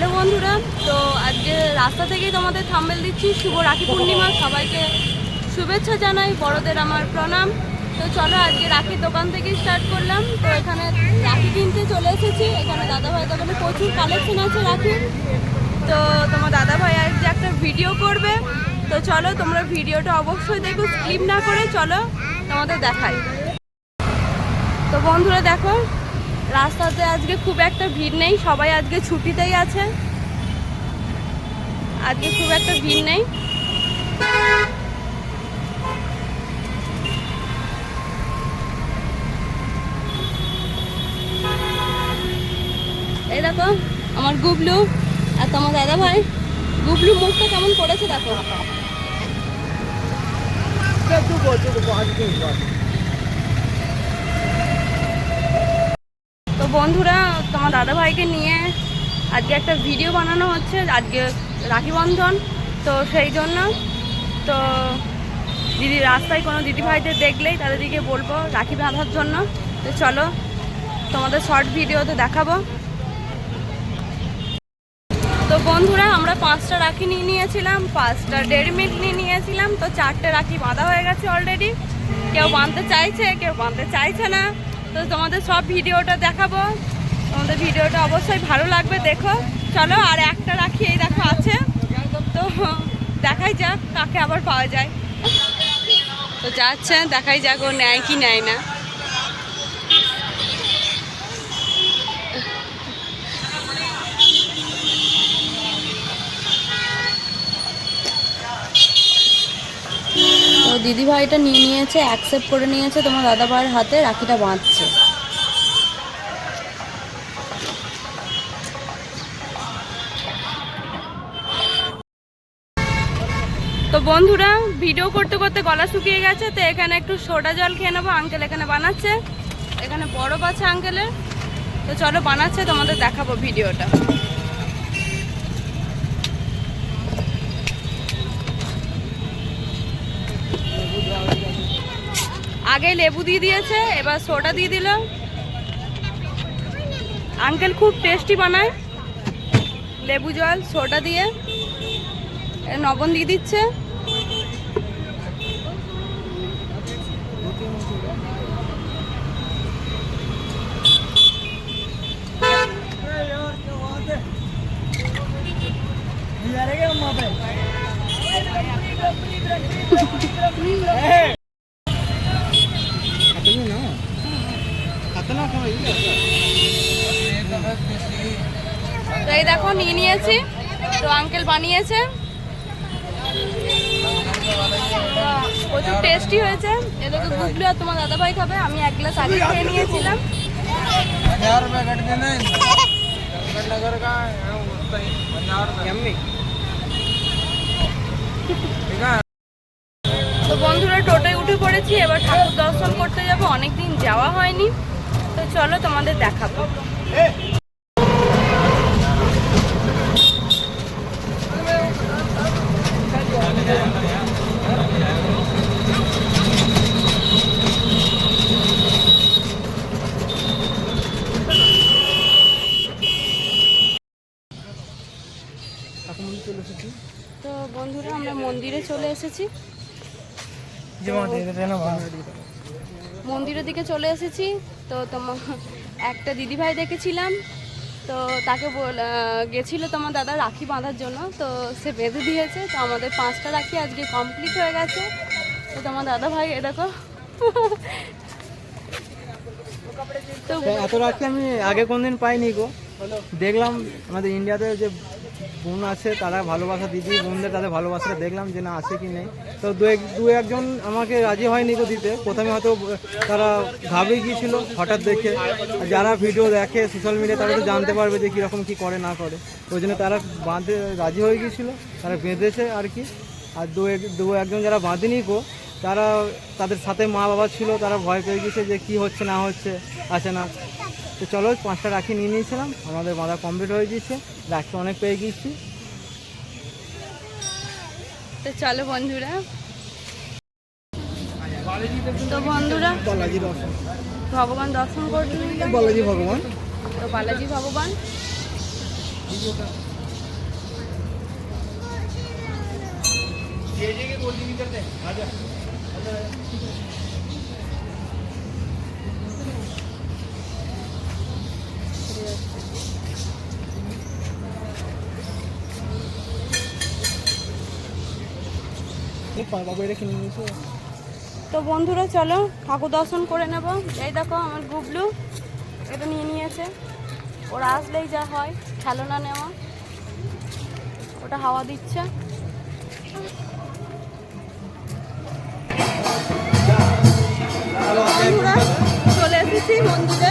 Hello বন্ধুরা, তো আজকে রাস্তা থেকেই তোমাদের থাম্বেল দিচ্ছি। শুভ রাখি পূর্ণিমা, সবাইকে শুভেচ্ছা জানাই, বড়দের আমার প্রণাম। তো চলো আজকে রাখির দোকান থেকেই স্টার্ট করলাম। তো এখানে রাখি কিনতে চলে এসেছি। এখানে দাদাভাই দোকানে প্রচুর কালেকশন আছে রাখির তো তোমার দাদাভাই আজকে একটা ভিডিও করবে। তো চলো, তোমরা ভিডিওটা অবশ্যই দেখো স্কিপ না করে চলো তোমাদের দেখাই। তো বন্ধুরা দেখো রাস্তাতে আজকে খুব একটা ভিড় নেই, সবাই আজকে ছুটিতেই আছে। আজকে খুব একটা ভিড় নেই। এই দেখো, আমার গুবলু আর তোমার দাদা ভাই। গুবলু মুখটা কেমন করেছে দেখো। বন্ধুরা, তোমার দাদা ভাইকে নিয়ে আজকে একটা ভিডিও বানানো হচ্ছে, আজকে রাখি বন্ধন। তো সেই জন্য, তো দিদি রাস্তায় কোনো দিদি ভাইদের দেখলেই তাদেরকে বলব রাখি বাঁধার জন্য। তো চলো, তোমাদের শর্ট ভিডিওতে দেখাবো। তো বন্ধুরা, আমরা পাঁচটা রাখি নিয়ে নিয়েছিলাম, পাঁচটা ডেড়ি মিল্ক নিয়ে নিয়েছিলাম, তো চারটে রাখি বাঁধা হয়ে গেছে অলরেডি কেউ বাঁধতে চাইছে, কেউ বাঁধতে চাইছে না। তো তোমাদের সব ভিডিওটা দেখাবো। তোমাদের ভিডিওটা অবশ্যই ভালো লাগবে, দেখো। চলো, আর একটা রাখি এই দেখো আছে। তো দেখাই যাক কাকে আবার পাওয়া যায়। তো যাচ্ছে, দেখাই যাক ও নেয় কি নেয় না। তো দিদি ভাইটা নিয়ে নিয়েছে অ্যাকসেপ্ট করে নিয়েছে, তোমার দাদা ভাইয়ের হাতে রাখিটা বাঁধছে। তো বন্ধুরা, ভিডিও করতে করতে গলা শুকিয়ে গেছে, তো এখানে একটু সোডা জল খেয়ে নেব আঙ্কেল এখানে বানাচ্ছে। এখানে বরফ আছে আঙ্কেলের তো চলো বানাচ্ছে, তোমাদের দেখাবো ভিডিওটা। আগে লেবু দিয়ে দিয়েছে এবার সোডা দিয়ে দিল আঙ্কেল খুব টেস্টি বানায়। লেবু জল সোডা দিয়ে। লবণ দিয়ে দিচ্ছে। তো এই দেখো, নিয়ে নিয়েছি। তো আঙ্কেল বানিয়েছে। প্রচুর টেস্টি হয়েছে। এদেরকে গুগলি আর তোমার দাদাভাই খাবে। আমি এক গ্লাস আগে খেয়ে নিয়েছিলাম। তো বন্ধুরা, টোটোয় উঠে পড়েছি। এবার ঠাকুর দর্শন করতে যাব। অনেকদিন যাওয়া হয়নি। তো চলো তোমাদের দেখাবো। এসেছি। মন্দিরের দিকে চলে এসেছি। তো তোমার একটা দিদিভাই দেখেছিলাম। তো তাকে গেছিল তোমার দাদা রাখি বাঁধার জন্য। তো সে বেঁধে দিয়েছে। তো আমাদের পাঁচটা রাখি আজকে কমপ্লিট হয়ে গেছে। তো তোমার দাদা ভাই এ দেখো। তো এত রাখি আমি আগে কোনদিন পাইনি গো। দেখলাম আমাদের ইন্ডিয়াতে যে বোন আছে, তারা ভালোবাসা, দিদি বোনদের তাদের ভালোবাসাটা দেখলাম যে না, আছে কি নেই। তো দু এক, দু একজন আমাকে রাজি হয়নি গো দিতে। প্রথমে হয়তো তারা ঘাবড়ে গিয়েছিল হঠাৎ দেখে। যারা ভিডিও দেখে সোশ্যাল মিডিয়া তারা তো জানতে পারবে যে কীরকম কী করে, না করে। ওই জন্য তারা বাঁধে, রাজি হয়ে গিয়েছিল। তারা বেঁধেছে আর কি। আর দু এক, দু একজন যারা বাঁধেনি গো, তারা তাদের সাথে মা বাবা ছিল, তারা ভয় পেয়ে গেছে যে কি হচ্ছে, না হচ্ছে, আছে না। তো চলো পাঁচটা রাখি নিয়ে নিয়েছিলাম। আমাদের বাঁধা কমপ্লিট হয়ে গিয়েছে। রাখি অনেক পেয়ে গিয়েছি। তো চলো বন্ধুরা। তো বন্ধুরা ভগবান দর্শন করছি বালাজি ভগবান। তো বালাজি ভগবান। जे তো বন্ধুরা, চলো, ঠাকুর দর্শন করে নেব। এই দেখো আমার গুবলু, এটা নিয়ে নিয়েছে। ওরা আসলেই যা হয়, খেলনা নেওয়া। ওটা হাওয়া দিচ্ছে। চলে এসেছি মন্দিরে।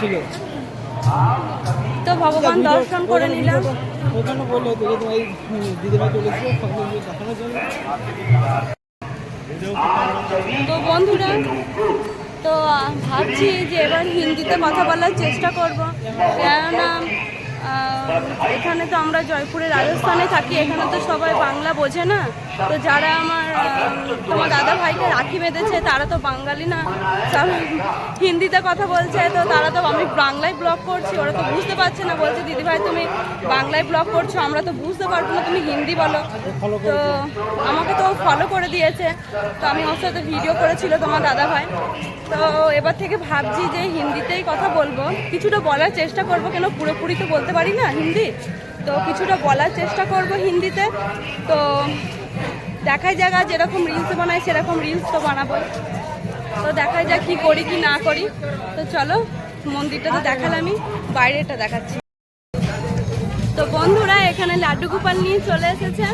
বলছিল তো ভগবান দর্শন করে নিলাম। ওখানে বলল তোকে তোমার দিদিমা দেখানোর জন্য। তো বন্ধুরা তো ভাবছি যে এবার হিন্দিতে কথা বলার চেষ্টা করব। কেননা এখানে তো আমরা জয়পুরে রাজস্থানে থাকি, এখানে তো সবাই বাংলা বোঝে না। তো যারা আমার তোমার দাদা ভাইকে রাখি বেঁধেছে, তারা তো বাঙালি না। হিন্দিতে কথা বলছে, তো তারা তো আমি বাংলায় ব্লগ করছি, ওরা তো বুঝতে পারছে না। বলছে, দিদি ভাই, তুমি বাংলায় ব্লগ করছ, আমরা তো বুঝতে পারব না, তুমি হিন্দি বলো। তো আমাকে তো ফলো করে দিয়েছে। তো আমি ওর সাথে ভিডিও করেছিল তোমার দাদা ভাই। তো এবার থেকে ভাবছি যে হিন্দিতেই কথা বলব। কিছুটা বলার চেষ্টা করব, কেন পুরোপুরি তো বলতে পারি না হিন্দি তো কিছুটা বলার চেষ্টা করব হিন্দিতে তো দেখাই জায়গা যেরকম রিলস বানাই সেরকম রিলস তো বানাবো তো দেখাই যাক কি করি কি না করি তো চলো মন্দিরটা তো দেখালামই বাইরেটা দেখাচ্ছি তো বন্ধুরা এখানে লাড্ডু গোপাল নিয়ে চলে এসেছে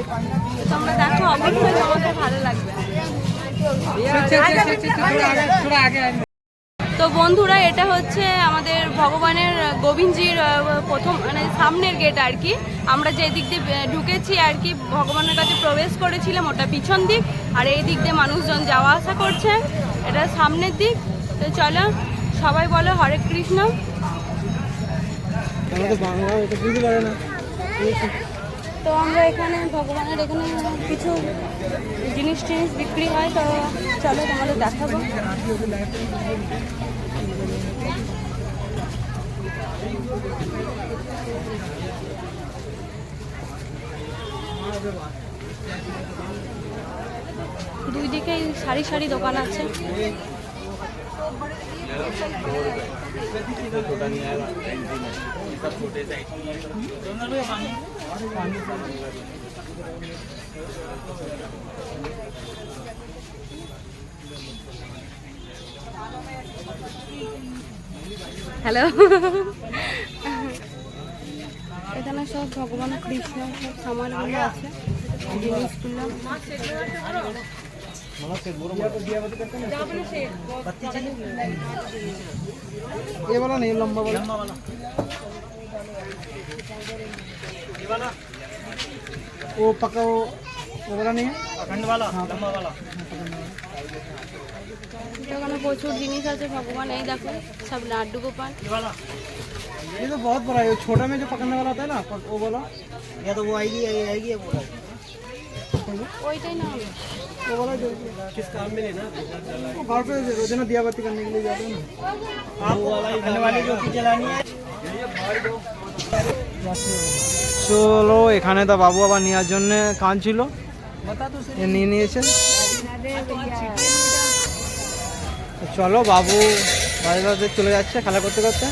তোমরা দেখো অবশ্যই তোমাদের ভালো লাগবে তো বন্ধুরা, এটা হচ্ছে আমাদের ভগবানের গোবিন্দজির প্রথম মানে সামনের গেট আর কি। আমরা যে দিক দিয়ে ঢুকেছি আর কি, ভগবানের কাছে প্রবেশ করেছিলাম, ওটা পিছন দিক। আর এই দিক দিয়ে মানুষজন যাওয়া আসা করছে। এটা সামনের দিক। তো চলো, সবাই বলো, হরে কৃষ্ণ। বাংলা বুঝতে পারে না। তো আমরা এখানে, ভগবানের এখানে কিছু জিনিস টিনিস বিক্রি হয়, তো চলো তোমাদের দেখাবো। দুই দিকে সারি সারি দোকান আছে। হ্যালো এখানে সব ভগবান কৃষ্ণ সব সামানগুলো আছে জিনিসগুলো ये वाला नहीं लंबा वाला वो पका वो वो वाला नहीं है अखंड वाला लंबा वाला তো এখানে প্রচুর জিনিস আছে ভগবান এই দেখো সব লাড্ডু গোপাল ये तो बहुत बड़ा है वो छोटा में जो पकड़ने वाला होता है ना पक- वो वाला या तो वो आएगी आएगी या वो ওইটাই না হবে वो वाला जो किस काम में लेना वो घर पे रोजाना दिया बाती करने के लिए जाते हैं ना आप वो वाला ही वाली जो की चलानी है চলো এখানে তো বাবু আবার নেওয়ার জন্য কাঁদছিল। নিয়ে নিয়েছে। চলো, বাবু বাড়ি চলে যাচ্ছে খেলা করতে করতে।